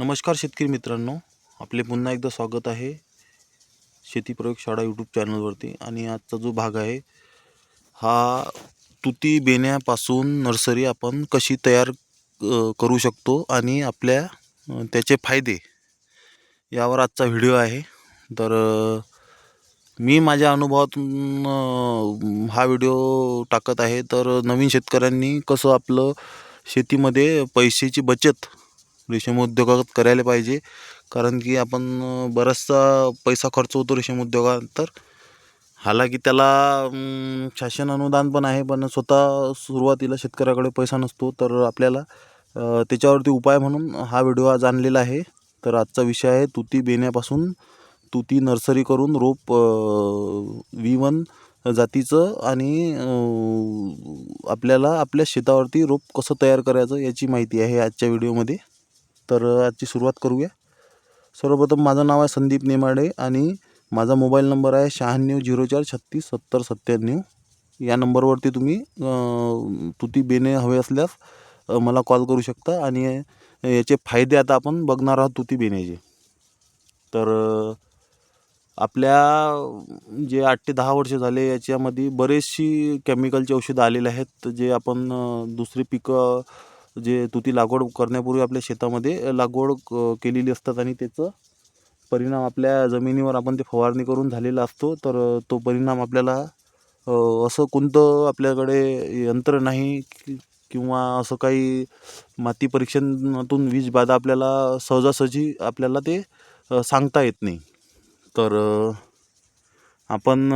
नमस्कार शेतकरी मित्रांनो. आपले पुन्हा एकदा स्वागत आहे शेती प्रयोगशाळा यूट्यूब चॅनलवरती आणि आजचा जो भाग आहे हा तुती बेण्यापासून नर्सरी आपण कशी तयार करू शकतो आणि आपल्या त्याचे फायदे यावर आजचा व्हिडिओ आहे. तर मी माझ्या अनुभवातून हा व्हिडिओ टाकत आहे. तर नवीन शेतकऱ्यांनी कसं आपलं शेतीमध्ये पैशाची बचत रेशीम उद्योगात करायला पाहिजे. कारण की आपण बराचसा पैसा खर्च होतो रेशीम उद्योगात. तर हालाकी त्याला शासन अनुदान पण आहे पण स्वतः सुरुवातीला शेतकऱ्याकडे पैसा नसतो. तर आपल्याला त्याच्यावरती उपाय म्हणून हा व्हिडिओ आज आणलेला आहे. तर आजचा विषय आहे तुती बेण्यापासून तुती नर्सरी करून रोप वी वन जातीचं आणि आपल्याला आपल्या शेतावरती रोप कसं तयार करायचं याची माहिती आहे आजच्या व्हिडिओमध्ये. तर आजची सुरुवात करूया. सर्वप्रथम माझं नाव आहे संदीप नेमाडे आणि माझा मोबाईल नंबर आहे शहाण्णव झिरो चार छत्तीस सत्तर सत्त्याण्णव. या नंबरवरती तुम्ही तुती बेणे हवे असल्यास मला कॉल करू शकता आणि याचे फायदे आता आपण बघणार आहोत तुती बेण्याचे तर आपल्या जे आठ ते दहा वर्ष झाले याच्यामध्ये बरेचशी केमिकलची औषधं आलेले आहेत जे आपण दुसरी पिकं जे तुती लागवड करण्यापूर्वी आपल्या शेतामध्ये लागवड क- केलेली असतात आणि त्याचं परिणाम आपल्या जमिनीवर आपण ते फवारणी करून झालेला असतो. तर तो परिणाम आपल्याला असं कोणतं आपल्याकडे यंत्र नाही कि- किंवा असं काही माती परीक्षणातून वीज बाधा आपल्याला सहजासहजी आपल्याला ते सांगता येत नाही. तर आपण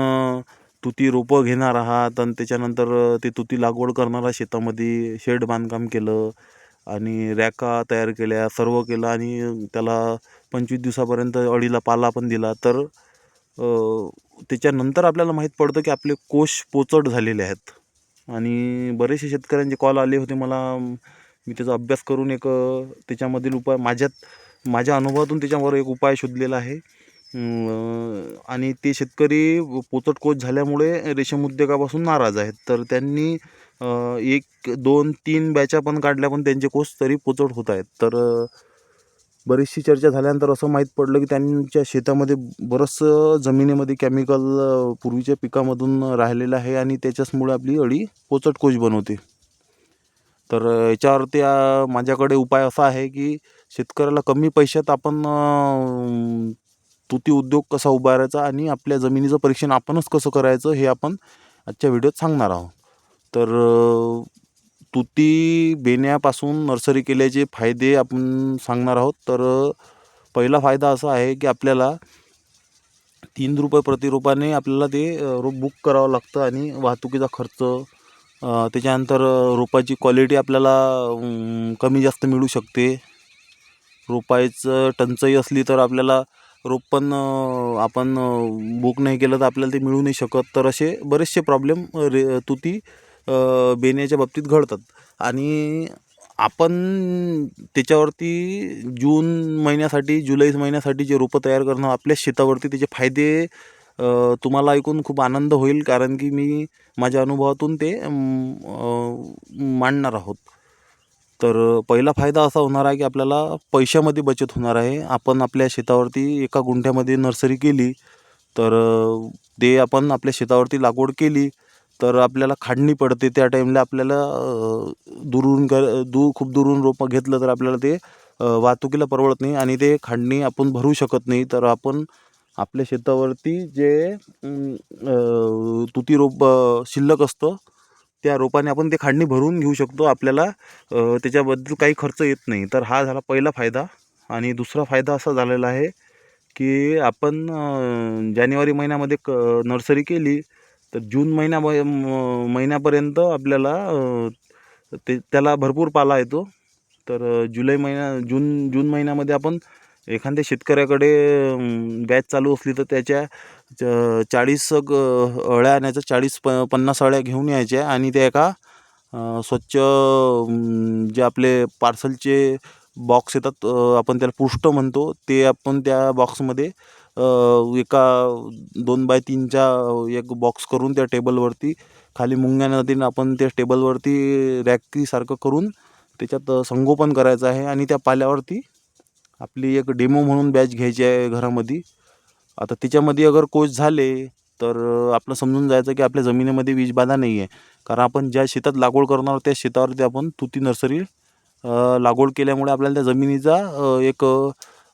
तुती रोपं घेणार आहात आणि त्याच्यानंतर ते तुती लागवड करणारा शेतामध्ये शेड बांधकाम केलं आणि रॅका तयार केल्या सर्व केलं आणि त्याला पंचवीस दिवसापर्यंत अळीला पाला पण दिला. तर त्याच्यानंतर आपल्याला माहीत पडतं की आपले कोश पोचट झालेले आहेत. आणि बरेचसे शेतकऱ्यांचे कॉल आले होते मला. मी त्याचा अभ्यास करून एक त्याच्यामधील उपाय माझ्यात माझ्या अनुभवातून त्याच्यावर एक उपाय शोधलेला आहे. आणि ते शेतकरी पोचटकोच झाल्यामुळे रेशीम उद्योगापासून नाराज आहेत. तर त्यांनी एक दोन तीन बॅचा पण काढल्या पण त्यांचे कोच तरी पोचट होत आहेत. तर बरीचशी चर्चा झाल्यानंतर असं माहीत पडलं की त्यांच्या शेतामध्ये बरंचसं जमिनीमध्ये केमिकल पूर्वीच्या पिकामधून राहिलेलं आहे आणि त्याच्याचमुळे आपली अळी पोचटकोच बनवते. तर याच्यावर त्या माझ्याकडे उपाय असा आहे की शेतकऱ्याला कमी पैशात आपण तुती उद्योग कसा उभारायचा आणि आपल्या जमिनीचं परीक्षण आपणच कसं करायचं हे आपण आजच्या व्हिडिओत सांगणार आहोत. तर तुती बेण्यापासून नर्सरी केल्याचे फायदे आपण सांगणार आहोत. तर पहिला फायदा असा आहे की आपल्याला तीन रुपये प्रतिरोपाने आपल्याला ते रोप बुक करावं लागतं आणि वाहतुकीचा खर्च त्याच्यानंतर रोपाची क्वालिटी आपल्याला कमी जास्त मिळू शकते. रोपायचं टंचाई असली तर आपल्याला रोप पण आपण बुक नाही केलं तर आपल्याला ते मिळू नाही शकत. तर असे बरेचसे प्रॉब्लेम रे तुती बेण्याच्या बाबतीत घडतात. आणि आपण त्याच्यावरती जून महिन्यासाठी जुलै महिन्यासाठी जे रोपं तयार करणं आपल्या शेतावरती त्याचे फायदे तुम्हाला ऐकून खूप आनंद होईल. कारण की मी माझ्या अनुभवातून ते मांडणार आहोत. तर पहिला फायदा असा होणार आहे की आपल्याला पैशामध्ये बचत होणार आहे. आपण आपल्या शेतावरती एका गुंठ्यामध्ये नर्सरी केली तर ते आपण आपल्या शेतावरती लागवड केली तर आपल्याला खाडणी पडते. त्या टाईमला आपल्याला दुरून कर दूर खूप दुरून रोपं घेतलं तर आपल्याला ते वाहतुकीला परवडत नाही आणि ते खाडणी आपण भरू शकत नाही. तर आपण आपल्या शेतावरती जे तुती रोप शिल्लक असतं त्या रोपाने आपण ते खांडणी भरून घेऊ शकतो. आपल्याला त्याच्याबद्दल काही खर्च येत नाही. तर हा झाला पहिला फायदा. आणि दुसरा फायदा असा झालेला आहे की आपण जानेवारी महिन्यामध्ये क नर्सरी केली तर जून महिन्या म- महिन्यापर्यंत आपल्याला ते त्याला भरपूर पाला येतो. तर जुलै महिन्या जून जून महिन्यामध्ये आपण एखाद्या शेतकऱ्याकडे बॅच चालू असली तर त्याच्या च- चाळीस ग- अळ्या आणायचं चाळीस प पन्नास अळ्या घेऊन यायच्या आणि त्या एका स्वच्छ जे आपले पार्सलचे बॉक्स येतात आपण त्याला पृष्ठ म्हणतो ते आपण त्या बॉक्समध्ये एका दोन बाय तीनच्या एक बॉक्स करून त्या टेबलवरती खाली मुंग्या नदीनं आपण त्या टेबलवरती रॅकीसारखं करून त्याच्यात संगोपन करायचं आहे आणि त्या पाल्यावरती आपली एक डेमो म्हणून बॅच घ्यायची आहे घरामध्ये. आता त्याच्यामध्ये अगर कोच झाले तर आपलं समजून जायचं की आपल्या जमिनीमध्ये वीजबाधा नाही आहे कारण आपण ज्या शेतात लागवड करणार त्या शेतावरती आपण तुती नर्सरी लागवड केल्यामुळे आपल्याला त्या जमिनीचा एक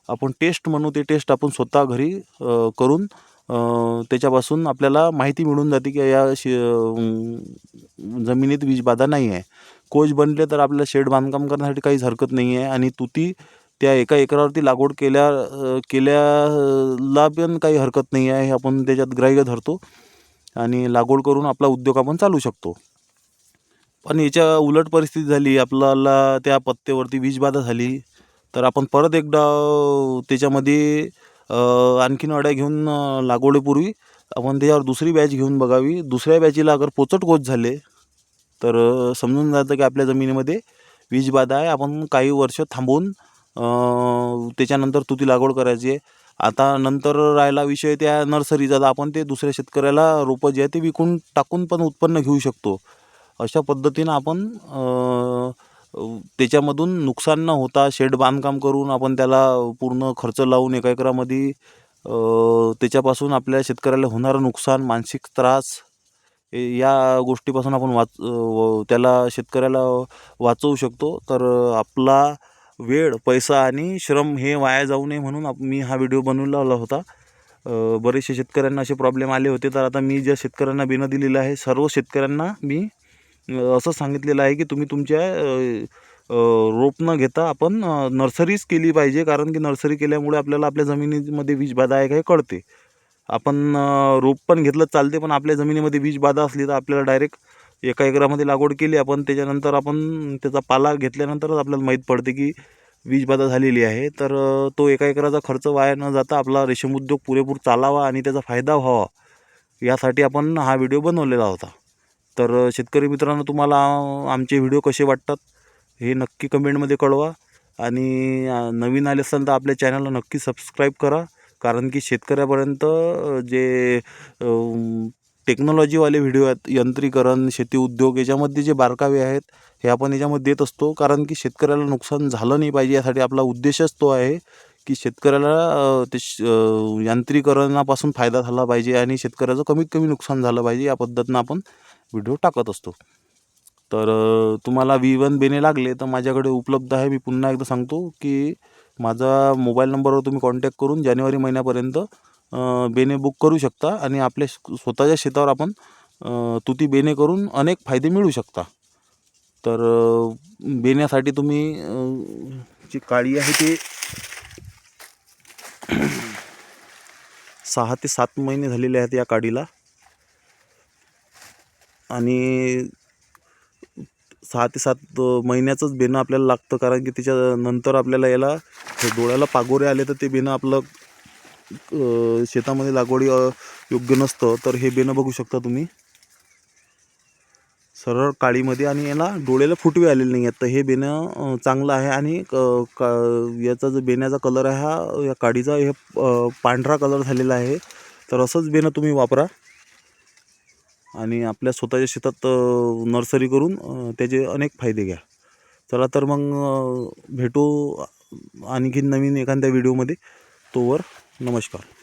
आपण टेस्ट म्हणू ते टेस्ट आपण स्वतः घरी करून त्याच्यापासून आपल्याला माहिती मिळून जाते की या शे जमिनीत जमिनीत वीजबाधा नाही आहे कोच बनले तर आपल्याला शेड बांधकाम करण्यासाठी काहीच हरकत नाही आहे आणि तुती त्या एका एकरावरती लागवड केल्या केल्याला पण काही हरकत नाही आहे हे आपण त्याच्यात ग्राह्य धरतो आणि लागवड करून आपला उद्योग आपण चालू शकतो. पण याच्या उलट परिस्थिती झाली आपल्याला त्या पत्त्यावरती वीजबाधा झाली तर आपण परत एकदा त्याच्यामध्ये आणखीन अड्या घेऊन लागवडीपूर्वी आपण त्याच्यावर दुसरी बॅच घेऊन बघावी. दुसऱ्या बॅचीला अगर पोचट कोच झाले तर समजून जातं की आपल्या जमिनीमध्ये वीजबाधा आहे. आपण काही वर्ष थांबवून त्याच्यानंतर तुती लागवड करायची आहे. आता नंतर राहिला विषय त्या नर्सरीचा तर आपण ते दुसऱ्या शेतकऱ्याला रोपं जे आहे ते विकून टाकून पण उत्पन्न घेऊ शकतो. अशा पद्धतीनं आपण त्याच्यामधून नुकसान न होता शेड बांधकाम करून आपण त्याला पूर्ण खर्च लावून एका एकरामध्ये त्याच्यापासून आपल्या शेतकऱ्याला होणारं नुकसान मानसिक त्रास हे या गोष्टीपासून आपण वाच व त्याला शेतकऱ्याला वाचवू शकतो. तर आपला वेळ पैसा आणि श्रम हे वाया जाऊ नये म्हणून आप मी हा व्हिडिओ बनवलेला होता. बरेचसे शेतकऱ्यांना असे प्रॉब्लेम आले होते तर आता मी ज्या शेतकऱ्यांना बिनं दिलेलं आहे सर्व शेतकऱ्यांना मी असं सांगितलेलं आहे की तुम्ही तुमच्या रोप न घेता आपण नर्सरीच केली पाहिजे कारण की नर्सरी केल्यामुळे आपल्याला आपल्या जमिनीमध्ये वीज बाधा आहे का हे कळते. आपण रोप पण घेतलं चालते पण आपल्या जमिनीमध्ये वीज बाधा असली तर आपल्याला डायरेक्ट एका एकरामध्ये लागवड केली आपण त्याच्यानंतर आपण त्याचा पाला घेतल्यानंतरच आपल्याला माहीत पडते की वीजबाधा झालेली आहे. तर तो एका एकराचा खर्च वाया न जाता आपला रेशीम उद्योग पुरेपूर चालावा आणि त्याचा फायदा व्हावा यासाठी आपण हा व्हिडिओ बनवलेला होता. तर शेतकरी मित्रांनो तुम्हाला आमचे व्हिडिओ कसे वाटतात हे नक्की कमेंटमध्ये कळवा आणि नवीन आले असाल तर आपल्या चॅनलला नक्की सबस्क्राईब करा कारण की शेतकऱ्यापर्यंत जे टेक्नॉलॉजीवाले व्हिडिओ आहेत यंत्रीकरण शेती उद्योग याच्यामध्ये जे बारकावे आहेत हे आपण याच्यामध्ये देत असतो. कारण की शेतकऱ्याला नुकसान झालं नाही पाहिजे यासाठी आपला उद्देशच तो आहे की शेतकऱ्याला ते श- यांत्रिकरणापासून फायदा झाला पाहिजे आणि शेतकऱ्याचं कमीत कमी नुकसान झालं पाहिजे या पद्धतीनं आपण व्हिडिओ टाकत असतो. तर तुम्हाला वी वन बेने लागले तर माझ्याकडे उपलब्ध आहे. मी पुन्हा एकदा सांगतो की माझा मोबाईल नंबरवर तुम्ही कॉन्टॅक्ट करून जानेवारी महिन्यापर्यंत बेणे बेने बुक करू शकता आणि आपल्या स्वतःच्या शेतावर आपण तुती बेने करून अनेक फायदे मिळू शकता. तर बेण्यासाठी तुम्ही जी काळी आहे ते सहा ते सात महिने झालेले आहेत या काडीला आणि सहा ते सात महिन्याचंच बेणं आपल्याला लागतं कारण की त्याच्यानंतर आपल्याला याला डोळ्याला पागोरे आले तर ते बेणं आपलं शेतामध्ये लागवडी योग्य नसतं तर हे बेणं बघू शकता तुम्ही. सरळ काळीमध्ये आणि याला डोळ्याला फुटवे आलेले नाही आहेत तर हे बेणं चांगलं आहे आणि क- का याचा जो बेण्याचा कलर आहे हा या काडीचा हे पांढरा कलर झालेला आहे. तर असंच बेणं तुम्ही वापरा. आणि आपल्या स्वतःच्या शेतात नर्सरी करून त्याचे अनेक फायदे घ्या. चला तर मग भेटू आणखीन नवीन एखाद्या व्हिडिओमध्ये. तोवर नमस्कार.